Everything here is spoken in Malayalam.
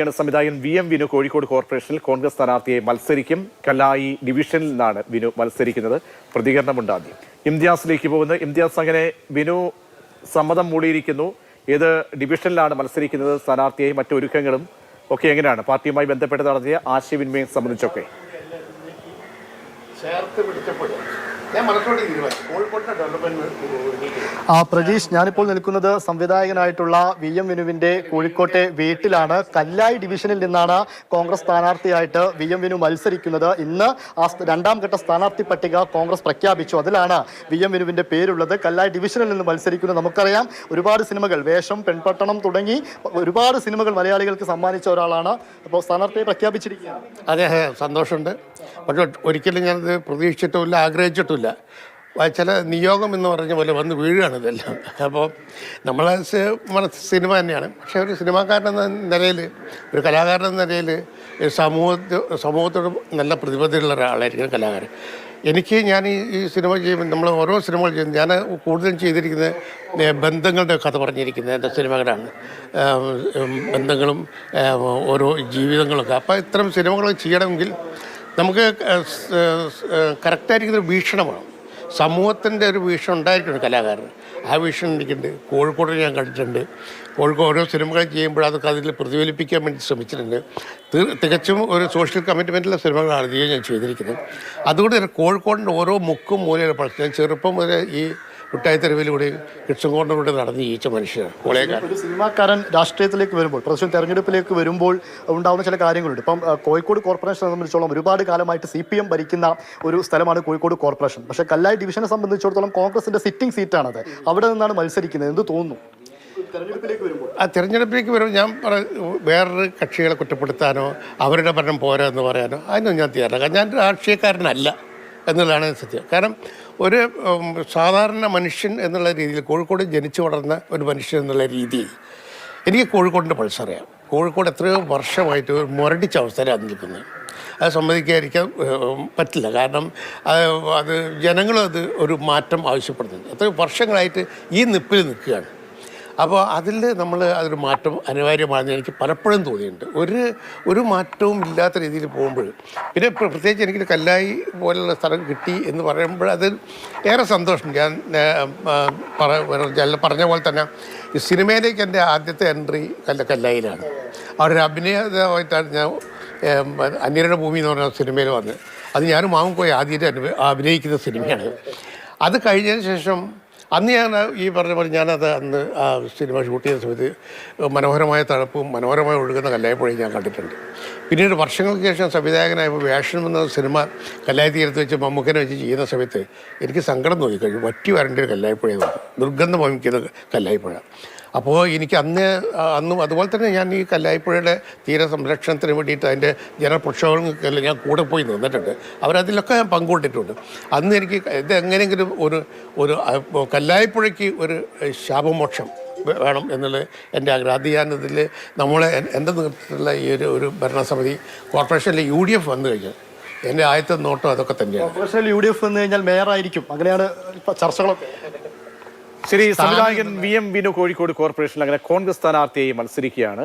ാണ് സംവിധായകൻ വി എം വിനു കോഴിക്കോട് കോർപ്പറേഷനിൽ കോൺഗ്രസ് സ്ഥാനാർത്ഥിയെ മത്സരിക്കും. കല്ലായി ഡിവിഷനിൽ നിന്നാണ് വിനു മത്സരിക്കുന്നത്. പ്രതികരണമുണ്ട് ആദ്യം ഇംതിയാസിലേക്ക് പോകുന്നത് ഇംതിയാസ് അങ്ങനെ വിനു സമ്മതം മൂടിയിരിക്കുന്നു ഏത് ഡിവിഷനിലാണ് മത്സരിക്കുന്നത്? സ്ഥാനാർത്ഥിയെ മറ്റൊരുക്കങ്ങളും ഒക്കെ എങ്ങനെയാണ്? പാർട്ടിയുമായി ബന്ധപ്പെട്ട് നടത്തിയ ആശയവിനിമയം സംബന്ധിച്ചൊക്കെ. ചേർത്ത് പിടിച്ചപ്പോൾ ഞാൻ മനസ്സോടെ തീരുമാനിച്ചു. കോഴിക്കോട്ടെ ഡെവലപ്മെന്റ് ആ പ്രജീഷ് ഞാനിപ്പോൾ നിൽക്കുന്നത് സംവിധായകനായിട്ടുള്ള വി എം വിനുവിന്റെ കോഴിക്കോട്ടെ വീട്ടിലാണ്. കല്ലായി ഡിവിഷനിൽ നിന്നാണ് കോൺഗ്രസ് സ്ഥാനാർത്ഥിയായിട്ട് വി എം വിനു മത്സരിക്കുന്നത്. ഇന്ന് ആ രണ്ടാം ഘട്ട സ്ഥാനാർത്ഥി പട്ടിക കോൺഗ്രസ് പ്രഖ്യാപിച്ചു. അതിലാണ് വി എം വിനുവിന്റെ പേരുള്ളത്. കല്ലായി ഡിവിഷനിൽ നിന്ന് മത്സരിക്കുന്നത് നമുക്കറിയാം ഒരുപാട് സിനിമകൾ വേഷം പെൺപട്ടണം തുടങ്ങി ഒരുപാട് സിനിമകൾ മലയാളികൾക്ക് സമ്മാനിച്ച ഒരാളാണ്. അപ്പോൾ സ്ഥാനാർത്ഥിയെ പ്രഖ്യാപിച്ചിരിക്കുകയാണ്. അതെ അതെ സന്തോഷമുണ്ട്. പക്ഷെ ഒരിക്കലും ഞാനത് പ്രതീക്ഷിച്ചിട്ടുമില്ല ആഗ്രഹിച്ചിട്ടുമില്ല. വ- ചില നിയോഗം എന്ന് പറഞ്ഞ പോലെ വന്ന് വീഴുകയാണ് ഇതെല്ലാം. അപ്പോൾ നമ്മൾ സിനിമ തന്നെയാണ്. പക്ഷേ ഒരു സിനിമാക്കാരൻ എന്ന നിലയിൽ ഒരു കലാകാരൻ എന്ന നിലയിൽ സമൂഹത്തിൽ സമൂഹത്തോട് നല്ല പ്രതിബദ്ധതയുള്ള ഒരാളായിരിക്കും കലാകാരൻ. എനിക്ക് ഞാൻ ഈ ഈ സിനിമ ചെയ്യുമ്പോൾ നമ്മൾ ഓരോ സിനിമകൾ ചെയ്യുന്നു ഞാൻ കൂടുതലും ചെയ്തിരിക്കുന്നത് ബന്ധങ്ങളുടെ കഥ പറഞ്ഞിരിക്കുന്നത് എന്റെ സിനിമകളാണ്. ബന്ധങ്ങളും ഓരോ ജീവിതങ്ങളൊക്കെ. അപ്പോൾ ഇത്തരം സിനിമകൾ ചെയ്യണമെങ്കിൽ നമുക്ക് കറക്റ്റായിരിക്കുന്ന വീക്ഷണമാണ്. സമൂഹത്തിന്റെ ഒരു വീക്ഷണം ഉണ്ടായിരിക്കണം കലാകാരൻ ആ വീക്ഷണം എനിക്കുണ്ട്. കോഴിക്കോട് ഞാൻ കണ്ടിട്ടുണ്ട്. കോഴിക്കോട് ഓരോ സിനിമകൾ ചെയ്യുമ്പോൾ അതൊക്കെ അതിൽ പ്രതിഫലിപ്പിക്കാൻ വേണ്ടി ശ്രമിച്ചിട്ടുണ്ട്. തികച്ചും ഒരു സോഷ്യൽ കമ്മിറ്റ്മെന്റുള്ള സിനിമകളാണ് ഞാൻ ചെയ്തിരിക്കുന്നത്. അതുകൊണ്ട് തന്നെ കോഴിക്കോടിന്റെ ഓരോ മുക്കും മൂലയിലും പഠിച്ചു ഞാൻ ചെറുപ്പം മുതൽ ഈ മിഠായി തെരുവിലൂടെയും കിച്ചൻകോടിലൂടെ നടന്ന് ജീവിച്ച മനുഷ്യനാണ് കോളേക്കാരൻ ഒരു സിനിമാക്കാരൻ രാഷ്ട്രീയത്തിലേക്ക് വരുമ്പോൾ പ്രസിഡന്റ് തെരഞ്ഞെടുപ്പിലേക്ക് വരുമ്പോൾ ഉണ്ടാവുന്ന ചില കാര്യങ്ങളുണ്ട്. ഇപ്പം കോഴിക്കോട് കോർപ്പറേഷനെ സംബന്ധിച്ചോളം ഒരുപാട് കാലമായിട്ട് സി പി എം ഭരിക്കുന്ന ഒരു സ്ഥലമാണ് കോഴിക്കോട് കോർപ്പറേഷൻ. പക്ഷേ കല്ലായി ഡിവിഷനെ സംബന്ധിച്ചിടത്തോളം കോൺഗ്രസിന്റെ സിറ്റിംഗ് സീറ്റാണത്. അവിടെ നിന്നാണ് മത്സരിക്കുന്നത്. എന്ത് തോന്നുന്നു? തെരഞ്ഞെടുപ്പിലേക്ക് വരുമ്പോൾ. ആ തിരഞ്ഞെടുപ്പിലേക്ക് വരുമ്പോൾ ഞാൻ പറ വേറൊരു കക്ഷികളെ കുറ്റപ്പെടുത്താനോ അവരുടെ ഭരണം പോരാ എന്ന് പറയാനോ അതിനൊന്നും ഞാൻ തയ്യാറല്ല. ഞാൻ രാഷ്ട്രീയക്കാരനല്ല. എന്നുള്ളതാണ് സത്യം. കാരണം ഒരു സാധാരണ മനുഷ്യൻ എന്നുള്ള രീതിയിൽ കോഴിക്കോട് ജനിച്ചു വളർന്ന ഒരു മനുഷ്യൻ എന്നുള്ള രീതി എനിക്ക് കോഴിക്കോടിന്റെ പൾസ് അറിയാം. കോഴിക്കോട് എത്രയോ വർഷമായിട്ട് ഒരു മുരടിച്ച അവസ്ഥയിലാണ് നിൽക്കുന്നത്. അത് സമ്മതിക്കാതിരിക്കാൻ പറ്റില്ല. കാരണം അത് അത് ജനങ്ങളും അത് ഒരു മാറ്റം ആവശ്യപ്പെടുന്നുണ്ട്. എത്രയോ വർഷങ്ങളായിട്ട് ഈ നിപ്പിൽ നിൽക്കുകയാണ്. അപ്പോൾ അതിൽ നമ്മൾ അതൊരു മാറ്റം അനിവാര്യമാണെന്ന് എനിക്ക് പലപ്പോഴും തോന്നിയിട്ടുണ്ട്. ഒരു ഒരു മാറ്റവും ഇല്ലാത്ത രീതിയിൽ പോകുമ്പോൾ പിന്നെ പ്ര- പ്രത്യേകിച്ച് എനിക്ക് കല്ലായി പോലുള്ള സ്ഥലം കിട്ടി എന്ന് പറയുമ്പോൾ അത് ഏറെ സന്തോഷം. ഞാൻ പറഞ്ഞ പോലെ തന്നെ ഈ സിനിമയിലേക്ക് എന്റെ ആദ്യത്തെ എൻട്രി കല്ല കല്ലായിലാണ്. അവരുടെ അഭിനയമായിട്ടാണ് ഞാൻ അന്യരുടെ ഭൂമി എന്ന് പറഞ്ഞ സിനിമയിൽ വന്നത്. അത് ഞാനും മാവും പോയി ആദ്യമായിട്ട് അഭിനയിക്കുന്ന സിനിമയാണ്. അത് കഴിഞ്ഞതിന് ശേഷം അന്ന് ഞാൻ ഈ പറഞ്ഞ പോലെ ഞാനത് അന്ന് ആ സിനിമ ഷൂട്ട് ചെയ്ത സമയത്ത് മനോഹരമായ തണുപ്പും മനോഹരമായി ഒഴുകുന്ന കല്ലായപ്പുഴയും ഞാൻ കണ്ടിട്ടുണ്ട്. പിന്നീട് വർഷങ്ങൾക്ക് ശേഷം സംവിധായകനായപ്പോൾ വേഷം എന്ന സിനിമ കല്ലായി തീരത്ത് വെച്ച് മമ്മൂക്കനെ വെച്ച് ചെയ്യുന്ന സമയത്ത് എനിക്ക് സങ്കടം തോന്നി. കഴിഞ്ഞു വറ്റി വരേണ്ട ഒരു കല്ലായപ്പുഴ ദുർഗന്ധം വമിക്കുന്ന കല്ലായപ്പുഴ അപ്പോൾ എനിക്ക് അന്ന് അന്നും അതുപോലെ തന്നെ ഞാൻ ഈ കല്ലായിപ്പുഴയുടെ തീര സംരക്ഷണത്തിന് വേണ്ടിയിട്ട് അതിന്റെ ജനപ്രക്ഷോഭങ്ങൾക്കെല്ലാം ഞാൻ കൂടെ പോയി നിന്നിട്ടുണ്ട്. അവരതിലൊക്കെ ഞാൻ പങ്കുകൊണ്ടിട്ടുണ്ട്. അന്ന് എനിക്ക് ഇത് എങ്ങനെയെങ്കിലും ഒരു ഒരു കല്ലായിപ്പുഴയ്ക്ക് ഒരു ശാപമോക്ഷം വേണം എന്നുള്ള എന്റെ ആഗ്രഹം. അത് നമ്മളെ എൻ- എന്റെ നേതൃത്വത്തിലുള്ള ഈ ഒരു ഒരു ഭരണസമിതി കോർപ്പറേഷനിലെ യു ഡി എഫ് വന്നു കഴിഞ്ഞാൽ എന്റെ ആദ്യത്തെ നോട്ടം അതൊക്കെ തന്നെയാണ്. കോർപ്പറേഷനിൽ യു ഡി എഫ് വന്നു കഴിഞ്ഞാൽ മേയറായിരിക്കും. അങ്ങനെയാണ് ചർച്ചകളൊക്കെ. ശരി സംവിധായകൻ വി എം വിനു കോഴിക്കോട് കോർപ്പറേഷനിൽ അങ്ങനെ കോൺഗ്രസ് സ്ഥാനാർത്ഥിയായി മത്സരിക്കുകയാണ്.